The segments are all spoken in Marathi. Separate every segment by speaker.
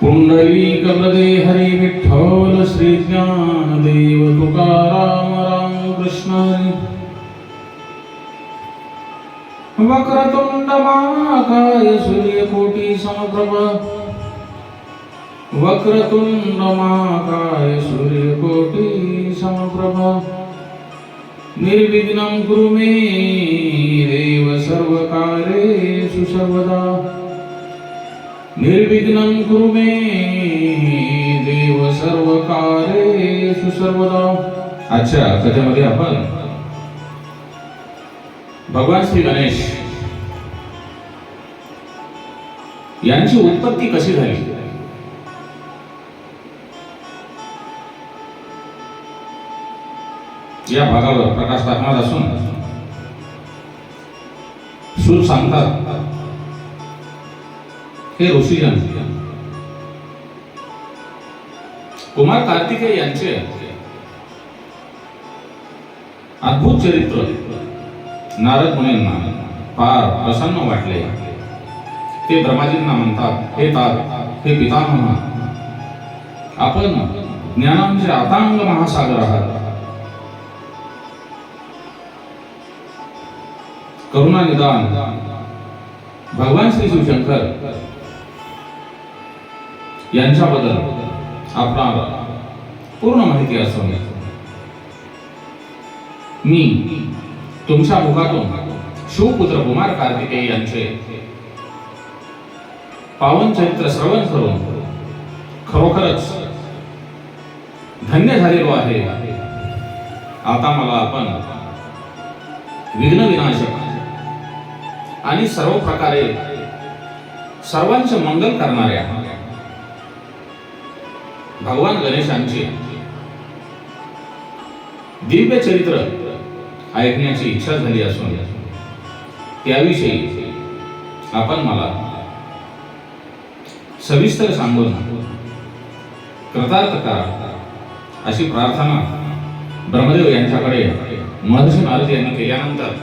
Speaker 1: पुंडलीकवदे हरी विठ्ठल श्री ज्ञानदेव तुकाराम राम कृष्ण वक्रतुंड महाकाय सूर्यकोटी समप्रभ वक्रतुंड महाकाय सूर्यकोटी समप्रभ निर्विघ्नं कुरु मे देव सर्वकार्येषु सर्वदा। निर्विघ्नं कुरु मे देव सर्वकार्येषु सर्वदा अच्छा त्याच्यामध्ये आपण भगवान श्री गणेश यांची उत्पत्ती कशी झाली? या भागावर प्रकाश टाकणार असून सूर सांगतात हे ऋषीजन कुमार कार्तिकेय यांचे. अद्भुत चरित्र. नारद मुनींना फार प्रसन्न वाटले. ते ब्रह्माजींना म्हणतात हे तात हे पितामह आपण ज्ञानांचे आतांग महासागर आहात. करुणा निदान भगवान श्री शिवशंकर यांच्याबद्दल आपणाला पूर्ण माहिती असून मी तुमच्या मुखातून शिवपुत्र कुमार कार्तिकेय यांचे पावन चरित्र श्रवण करून खरोखरच धन्य झालेलो आहे. आता मला आपण विघ्न विनाशक आणि सर्व प्रकारे सर्वांचे मंगल करणाऱ्या भगवान गणेशांची. दिव्य चरित्र ऐकण्याची इच्छा झाली असून त्याविषयी आपण मला सविस्तर सांगून कृतार्थ अशी प्रार्थना ब्रह्मदेव यांच्याकडे महर्षी नारद यांनी केल्यानंतर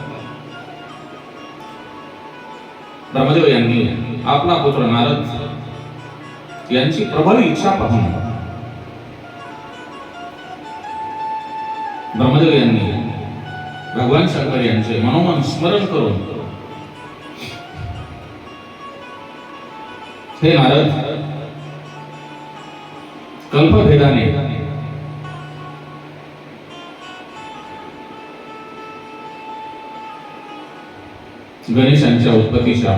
Speaker 1: ब्रह्मदेव यांनी आपला पुत्र नारद यांची प्रबळ इच्छा पाहून ब्रह्मदेव यांनी भगवान शंकर यांचे मनोमन स्मरण करून हे नारद कल्पभेदाने गणेशांच्या उत्पत्तीच्या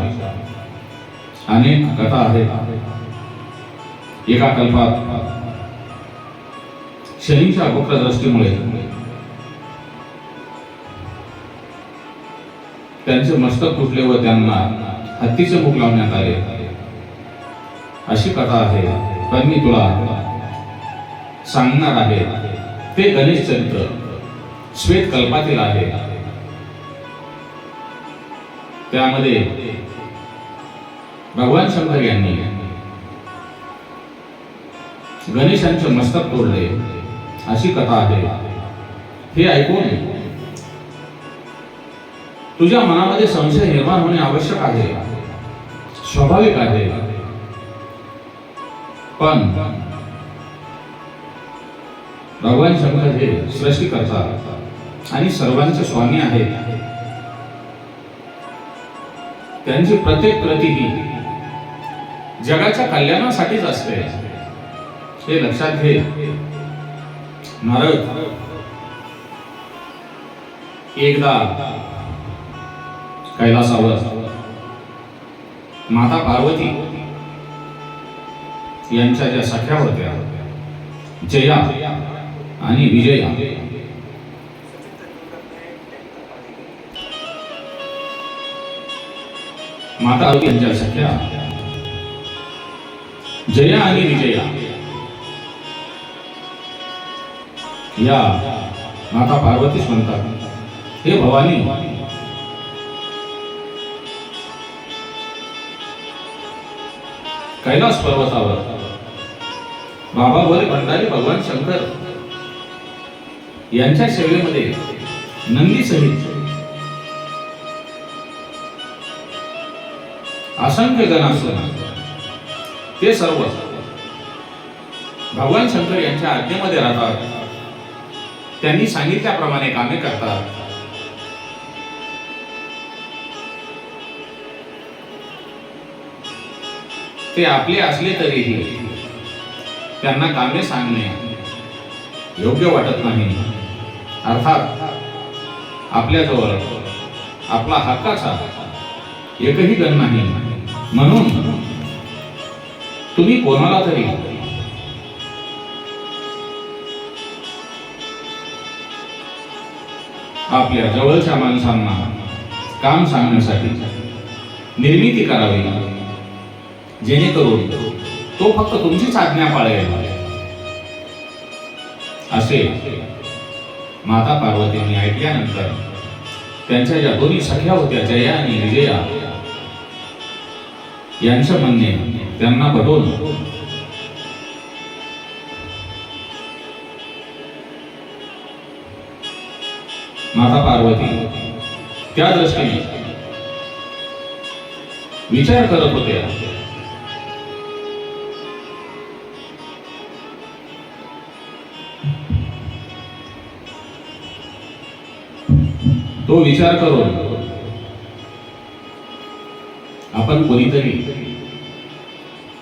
Speaker 1: अनेक कथा आहेत. एका कल्पात शनीच्या वक्रदृष्टीमुळे त्यांचे मस्तक फुटले व त्यांना हत्तीचे मुख लावण्यात आले. अशी कथा आहे. पण मी तुला सांगणार आहे. ते गणेश चरित्र श्वेत कल्पातील आहे. त्यामध्ये भगवान शंकर यांनी गणेशांचे मस्तक तोडले. अशी कथा आहे. हे ऐकून तुझ्या मनामध्ये संशय निर्माण होणे आवश्यक आहे. स्वाभाविक आहे. पण भगवान शंकर हे सृष्टी करतात आणि सर्वांचे स्वामी आहेत. त्यांची प्रत्येक कृती ही जगाच्या कल्याणासाठीच असते. हे लक्षात घे. नारद एकदा कैलासावर माता पार्वती यांच्या ज्या सख्या होत्या जया आणि विजया. माता यांच्या सख्या जया आणि विजया. या माता पार्वतीच म्हणतात. हे भवानी कैलास पर्वतावर. बाबा वर भंडारी भगवान शंकर यांच्या सेवेमध्ये नंदी सहित असंख्य गण असून ते सर्व भगवान शंकर यांच्या आज्ञेमध्ये राहतात. त्यांनी सांगितल्याप्रमाणे कामे करतात. ते आपले असले तरीही त्यांना कामे सांगणे योग्य वाटत नाही. अर्थात आपल्याजवळ आपला हक्काचा एकही गण नाही. म्हणून तुम्ही कोणाला तरी आपल्या जवळच्या माणसांना काम सांगण्यासाठी निर्मिती करावी. जेणेकरून तो फक्त तुमचीच आज्ञा पाळेल असे माता पार्वतींनी ऐकल्यानंतर त्यांच्या ज्या दोन्ही सख्या होत्या जया आणि विजया यांचं म्हणणे त्यांना पटवून माता पार्वती त्या दृष्टीने विचार करत होत्या. विचार करून आपण कोणीतरी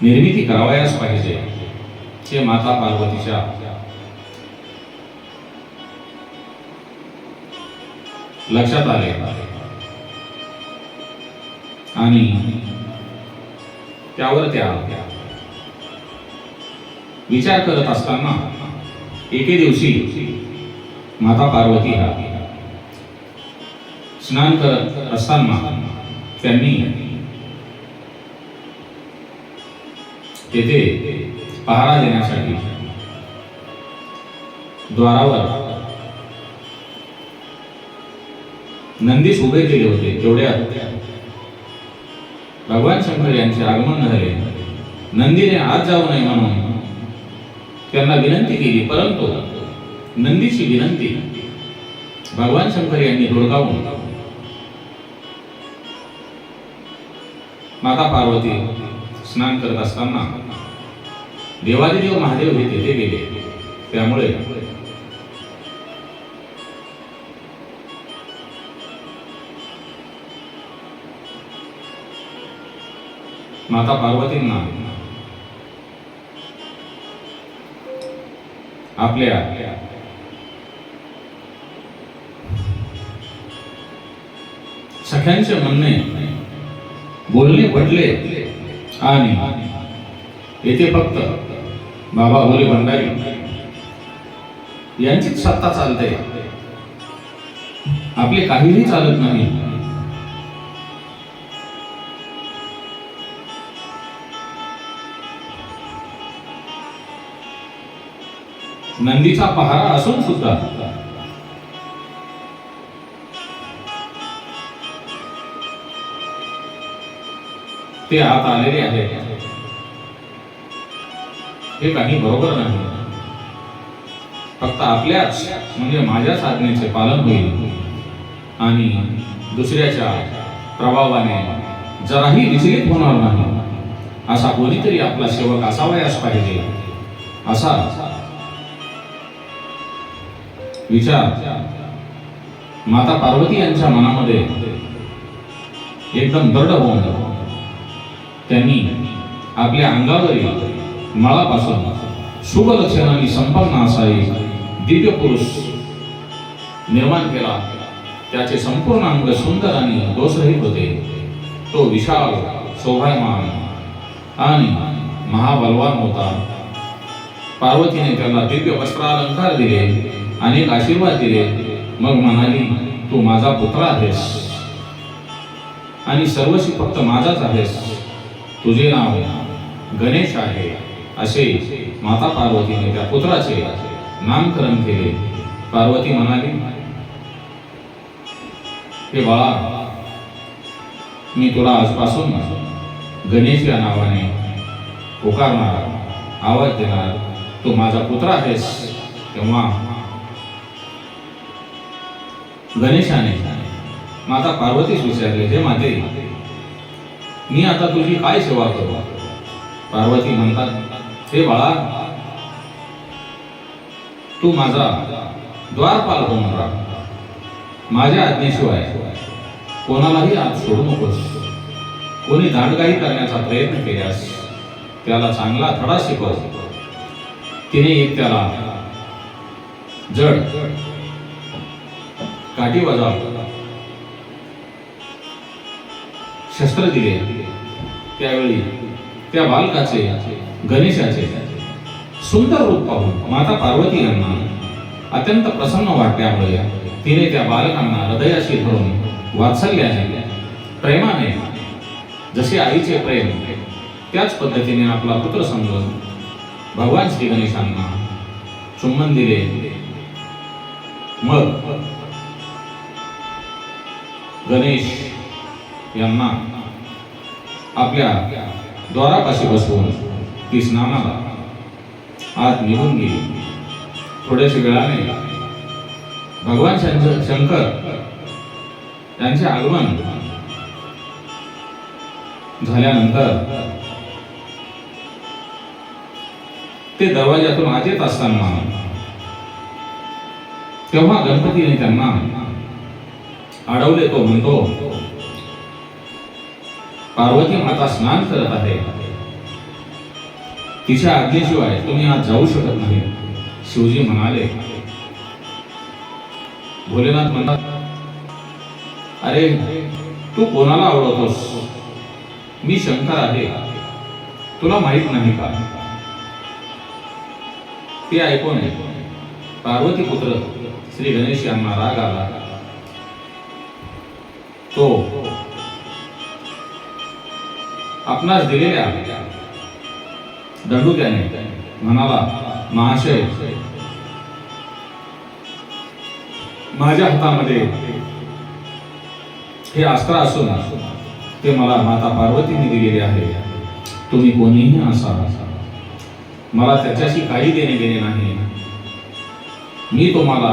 Speaker 1: निर्मिती करावयास पाहिजे हे माता पार्वतीच्या लक्षात आले. आणि त्यावर त्या विचार करत असताना एके दिवशी माता पार्वती ह्या स्नान करत असताना त्यांनी तेथे पहारा देण्यासाठी द्वारावर नंदीस उभे केले होते तेवढ्या भगवान शंकर यांचे आगमन झाले. नंदीने आत जाऊ नये म्हणून त्यांना विनंती केली परंतु नंदीची विनंती भगवान शंकर यांनी धुडकावून माता पार्वती स्नान करत असताना देवादिदेव महादेव हे तेथे गेले त्यामुळे माता पार्वतींना आपल्या सख्यांचे म्हणणे बोलणे पडले आणि येथे फक्त बाबा होले भंडारी यांचीच सत्ता चालते. आपले काहीही चालत नाही. नंदीचा पहारा असून सुद्धा ते आत आलेले आहे हे काही बरोबर नाही. फक्त आपल्याच म्हणजे माझ्याच आज्ञेचे पालन होईल. आणि दुसऱ्याच्या प्रभावाने जराही विचलित होणार नाही. असा कोणीतरी आपला सेवक असावयास पाहिजे. असा विचार माता पार्वती यांच्या मनामध्ये एकदम दृढ होऊन त्यांनी आपल्या अंगावरील मळापासून शुभ लक्षणांनी संपन्न असा एक दिव्य पुरुष निर्माण केला. त्याचे संपूर्ण अंग सुंदर आणि दोषरहित होते. तो विशाल शोभायमान आणि महाबलवान होता. पार्वतीने त्याला दिव्य वस्त्रालंकार दिले अनेक आशीर्वाद दिले. मग म्हणाली तू माझा पुत्र आहेस आणि सर्वशी फक्त माझाच आहेस. तुझे नाव गणेश आहे. असे माता पार्वतीने त्या पुत्राचे नामकरण केले. पार्वती म्हणाली हे बाळा मी तुला आजपासून गणेश या नावाने पुकारणार आवाज देणार. तू माझा पुत्र आहेस. तेव्हा गणेशाने माता पार्वतीस विचारले हे माते मी आता तुझी काय सेवा करू? पार्वती म्हणतात हे बाळा तू माझा द्वारपाल होऊन राहा माझ्या आज्ञेशिवाय कोणालाही आत सोडू नकोस. कोणी दांडगाई करण्याचा प्रयत्न केल्यास त्याला चांगला धडा शिकव. तिने एक त्याला जड काठी बजाव शस्त्र दिले. त्यावेळी त्या बालकाचे गणेशाचे सुंदर रूप पाहून माता पार्वती यांना अत्यंत प्रसन्न वाटल्यामुळे तिने त्या बालकांना हृदयाशी धरून वात्सल्याने प्रेमाने जसे आईचे प्रेम त्याच पद्धतीने आपला पुत्र समजून भगवान श्री गणेशांना चुंबन दिले. मग गणेश यांना आपल्या द्वारापाशी बसवून ती स्नानाला आत निघून गेली. थोड्याशा वेळाने भगवान शंकर यांचे आगमन झाल्यानंतर ते दरवाजातून आत येत असताना तेव्हा गणपतीने त्यांना अडवले तो म्हणतो पार्वती माता स्नान करत आहे. तिच्या आज्ञेशिवाय तुम्ही आज जाऊ शकत नाही शिवजी म्हणाले. भोलेनाथ म्हणतात अरे तू कोणाला आवडतोस? मी शंकर आहे. तुला माहीत नाही का? ते ऐकून पार्वती पुत्र श्री गणेश यांना राग आला. तो आपणास दिलेल्या दंडुक्याने म्हणाला महाशय माझ्या हातामध्ये हे अस्त्र असून ते मला माता पार्वतीने दिलेले आहे. तुम्ही कोणीही असा मला त्याच्याशी काही देणे घेणे नाही. मी तुम्हाला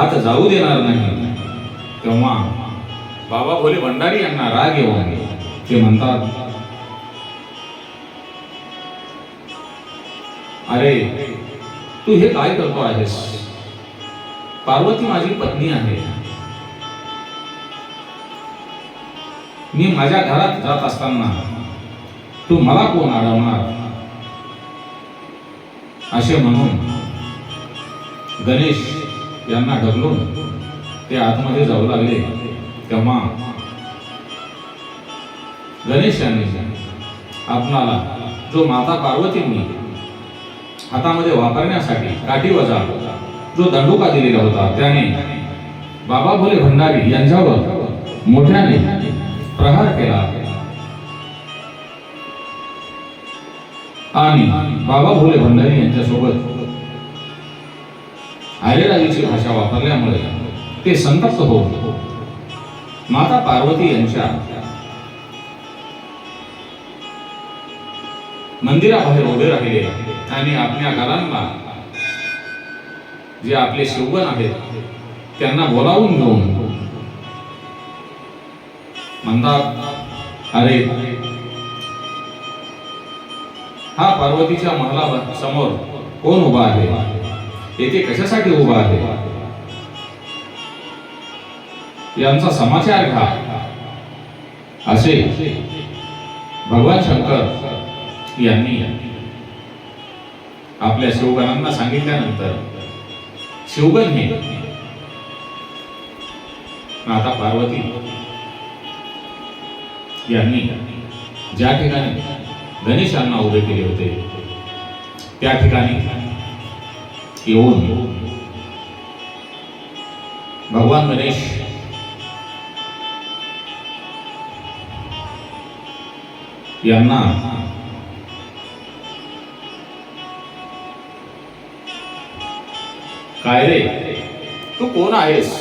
Speaker 1: आत जाऊ देणार नाही. तेव्हा बाबा भोले भंडारी यांना राग येऊन ते म्हणतात अरे तू हे काय करतो आहेस? पार्वती माझी पत्नी आहे. मी माझ्या घरात जात असताना तू मला कोण अडवणार असे म्हणून गणेश यांना ढकलून ते आतमध्ये जाऊ लागले. तेव्हा गणेश यांनी आपणाला जो माता पार्वतींनी हातामध्ये वापरण्यासाठी काठी वजा जो दंडुका दिलेला होता त्याने बाबा भोले भंडारी यांच्यावर मोठ्याने प्रहार केला. आणि बाबा भोले भंडारी यांच्यासोबत आर्यराजीची भाषा वापरल्यामुळे ते संतप्त होत माता पार्वती यांच्या मंदिराबाहेर उभे राहिले आणि आपल्या घरांना जे आपले शिवगण आहेत त्यांना बोलावून घेऊन म्हणतात अरे हा पार्वतीच्या महाला समोर कोण उभा आहे? येथे कशासाठी उभा आहे? यांचा समाचार घ्या. असे भगवान शंकर यांनी आपल्या शिवगणांना सांगितल्यानंतर शिवगण हे माता पार्वती यांनी ज्या ठिकाणी गणेशांना उभे केले होते त्या ठिकाणी येऊन भगवान गणेश यांना काय रे? तू कोण आहेस?